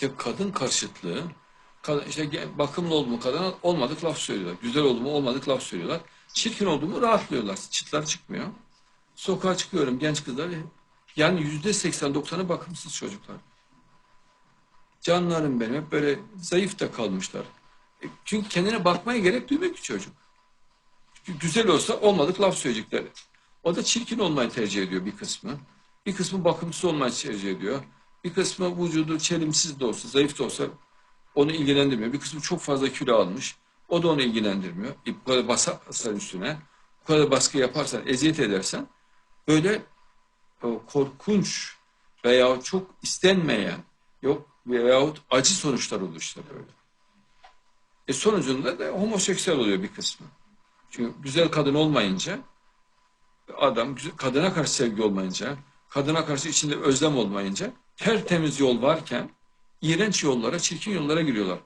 İşte kadın karşıtlığı, işte bakımlı oldu mu kadına olmadık laf söylüyorlar. Güzel oldu mu olmadık laf söylüyorlar. Çirkin oldu mu rahatlıyorlar. Çıtlar çıkmıyor. Sokağa çıkıyorum genç kızlar. Yani yüzde seksen doksanı bakımsız çocuklar. Canlarım benim hep böyle zayıf da kalmışlar. E, Çünkü kendine bakmaya gerek duymuyor ki çocuk. Güzel olsa olmadık laf söyleyecekler. O da çirkin olmayı tercih ediyor bir kısmı. Bir kısmı bakımsız olmayı tercih ediyor. Bir kısmı vücudu çelimsiz de olsa, zayıf da olsa onu ilgilendirmiyor. Bir kısmı çok fazla kilo almış. O da onu ilgilendirmiyor. E, bu kadar basarsan üstüne, bu kadar baskı yaparsan, eziyet edersen böyle o korkunç veya çok istenmeyen yok veyahut acı sonuçlar olur işte böyle. E sonucunda da homoseksüel oluyor bir kısmı. Çünkü güzel kadın olmayınca adam kadına karşı sevgi olmayınca, kadına karşı içinde özlem olmayınca tertemiz yol varken iğrenç yollara, çirkin yollara giriyorlar.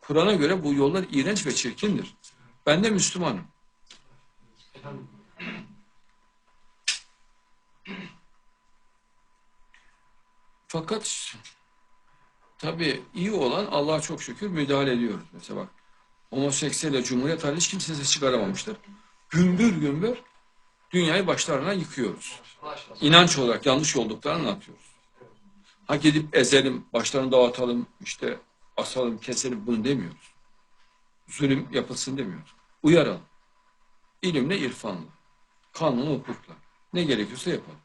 Kur'an'a göre bu yollar iğrenç ve çirkindir. Ben de Müslümanım. Fakat tabii iyi olan Allah'a çok şükür müdahale ediyoruz. Mesela bak homoseksüelle Cumhuriyet hali hiç kimse ses çıkaramamıştır. Gümbür gümbür dünyayı başlarına yıkıyoruz. İnanç olarak yanlış olduklarını anlatıyoruz. Ha gidip ezelim, başlarını dağıtalım, işte asalım, keselim bunu demiyoruz. Zulüm yapılsın demiyoruz. Uyaralım. İlimle, irfanla, kanunla, hukukla. Ne gerekiyorsa yapalım.